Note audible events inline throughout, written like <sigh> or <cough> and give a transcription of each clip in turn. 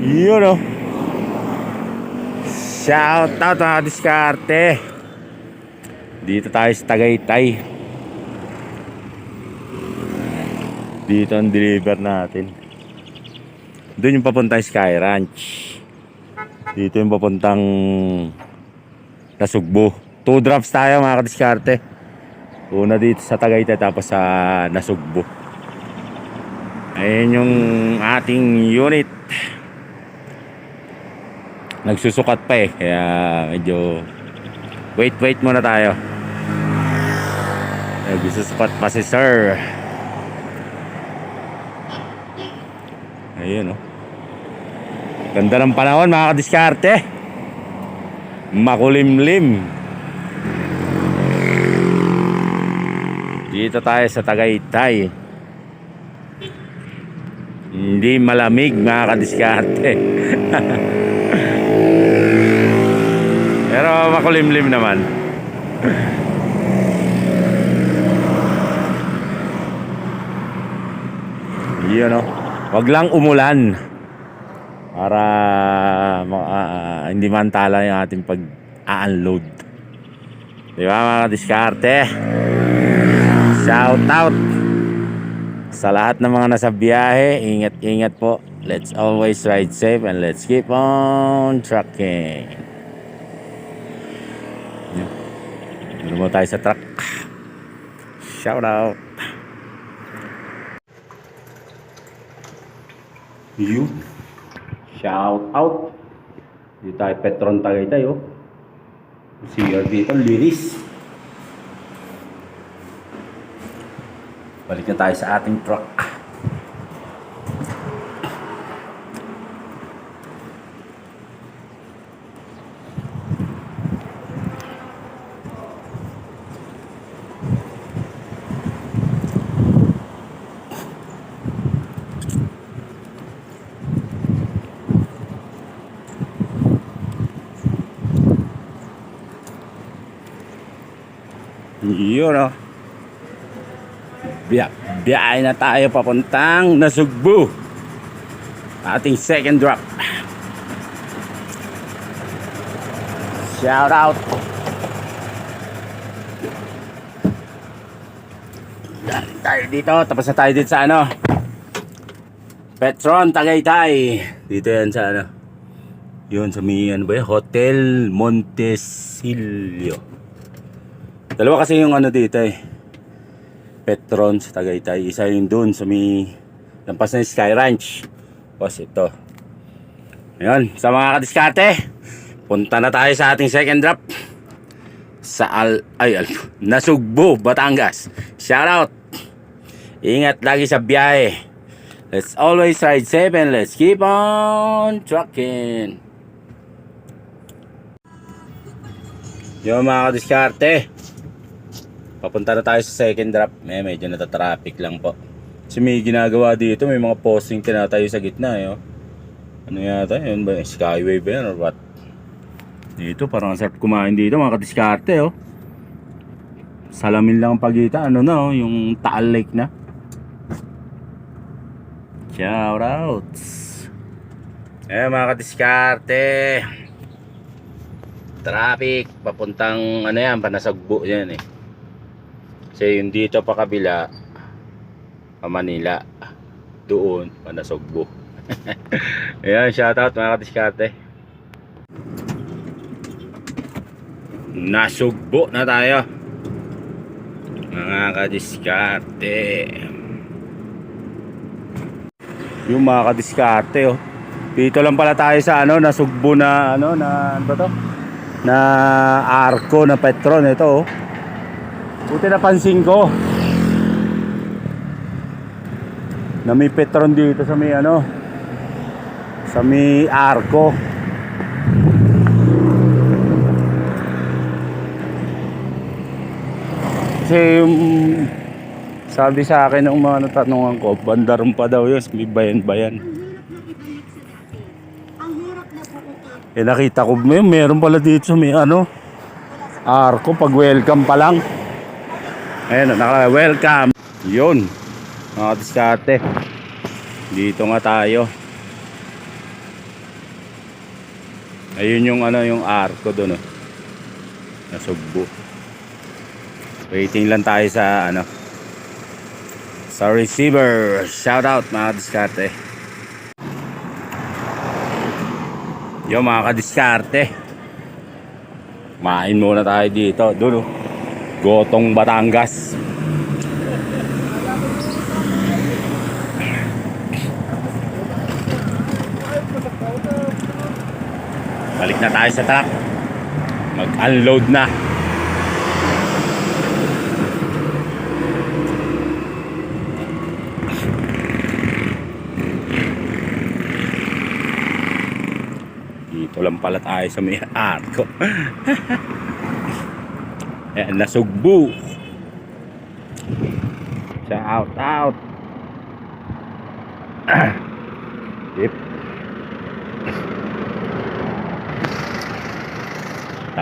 Yun o. Shout out mga diskarte. Dito tayo sa Tagaytay. Dito ang deliver natin. Doon yung papuntang Sky Ranch. Dito yung papuntang Nasugbo. Two drops tayo mga kadiskarte. Una dito sa Tagaytay tapos sa Nasugbo. Ayan yung ating unit. Nagsusukat pa eh. Kaya medyo wait wait muna tayo. Nagsusukat pa si sir. Ayun oh. Ganda ng panahon mga kadiskarte. Makulimlim. Dito tayo sa Tagaytay. Hindi malamig mga kadiskarte. <laughs> Pero makulimlim naman. Yun o. Wag lang umulan. Para ah, hindi mantala yung ating pag-unload. Di ba mga kadiskarte? Shout out sa lahat ng mga nasa biyahe. Ingat-ingat po. Let's always ride safe and let's keep on trucking. Doon mo tayo sa truck. Shout out. You. Shout out. Dito tayo Petron Tagaytay oh. CR dito, linis. Balik na tayo sa ating truck. Yun oh. Biya, biyahe na tayo papuntang Nasugbu. Ating second drop. Shout out. Yan, tayo dito. Tapos na tayo dito sa ano. Petron, Tagaytay. Dito yan sa ano. Yun sa may ano ba yun? Hotel Montesilio. Dalawa kasi yung ano dito eh. Petron sa Tagaytay. Isa yung doon sa may lampas yung Sky Ranch. Tapos ito. Ayun, sa mga kadiskate, punta na tayo sa ating second drop. Sa Al, ay, Al, <laughs> Nasugbo, Batangas. Shout out. Ingat lagi sa biyahe. Let's always ride safe and let's keep on trucking. Yung mga kadiskarte, papunta na tayo sa second drop. May medyo natatraffic lang po. Kasi may ginagawa dito, may mga posting tinatayo sa gitna. Eh, oh. Ano yata yun ba? Skyway ba yan or what? Dito, parang ang sarap kumain dito mga kadiskarte. Oh. Salamin lang ang pagitan. Ano na, oh, yung Taal Lake na. Shout outs. Eh mga kadiskarte. Traffic. Papuntang ano yan, panasagbo yan eh. Kasi yung dito pa kabila, pa Manila. Doon, panasagbo. <laughs> Ayan, shout out mga kadiskarte. Nasugbo na tayo. Mga kadiskarte. Yung mga kadiskarte oh. Dito lang pala tayo sa ano, nasugbo na ano, na ano ba to? Na arko na petron ito oh. Buti napansin ko. Na may petron dito sa may ano, sa may arko. Kasi yung sabi sa akin ng mga natanungan ko, bandaron pa daw yun, may na pupunta. Eh nakita ko, may meron pala dito sa may ano, arko pag welcome pa lang. Ayun, naka welcome. Yun. Mga diskate. Dito nga tayo. Ayun yung ano yung arko doon oh. Nasugbo. Waiting lang tayo sa ano sa receiver. Shout out mga diskarte. Yo mga kadiskarte. Main muna tayo dito. Doon oh. Gotong Batangas. Balik na tayo sa truck. Mag-unload na. Dito lang pala tayo sa may arko. <laughs> Ayan, nasugbo. Shout out. <clears throat> Yep.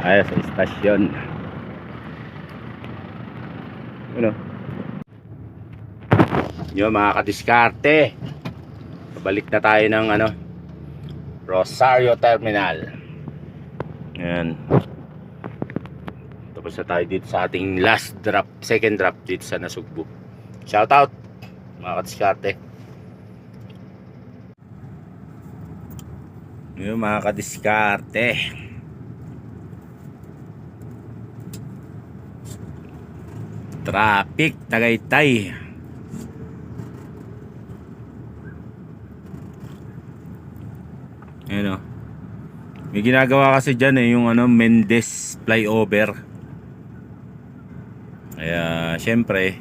tayo sa istasyon. Ano? Yun mga kadiskarte. Balik na tayo ng ano Rosario Terminal. Ayan. Tapos na tayo dito sa ating last drop, second drop dito sa Nasugbu. Shout out mga kadiskarte. Yun mga kadiskarte. Traffic, Tagaytay. Ayun o. May ginagawa kasi dyan eh, yung ano, Mendez flyover. Kaya, syempre,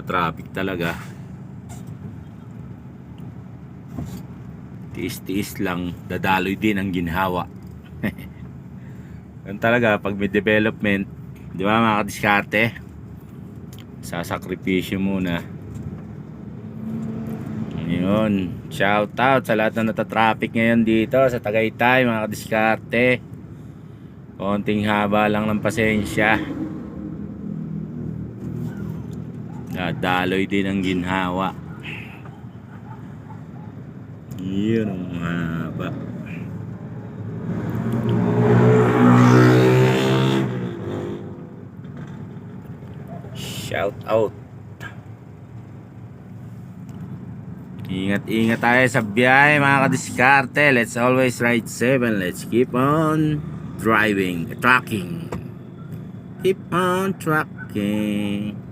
traffic talaga. Tiis-tiis lang, dadaloy din ang ginhawa. <laughs> Yan talaga, pag may development, di ba mga kadiskarte? Sasakripisyo muna. Yun. Shout out sa lahat na natatraffic ngayon dito sa Tagaytay, mga kadiskarte. Konting haba lang ng pasensya. Dadaloy din ang ginhawa. Yun ang haba. Shout out. Ingat-ingat tayo sa biyahe mga kadiskarte. Let's always ride 7. Let's keep on driving, trucking. Keep on trucking.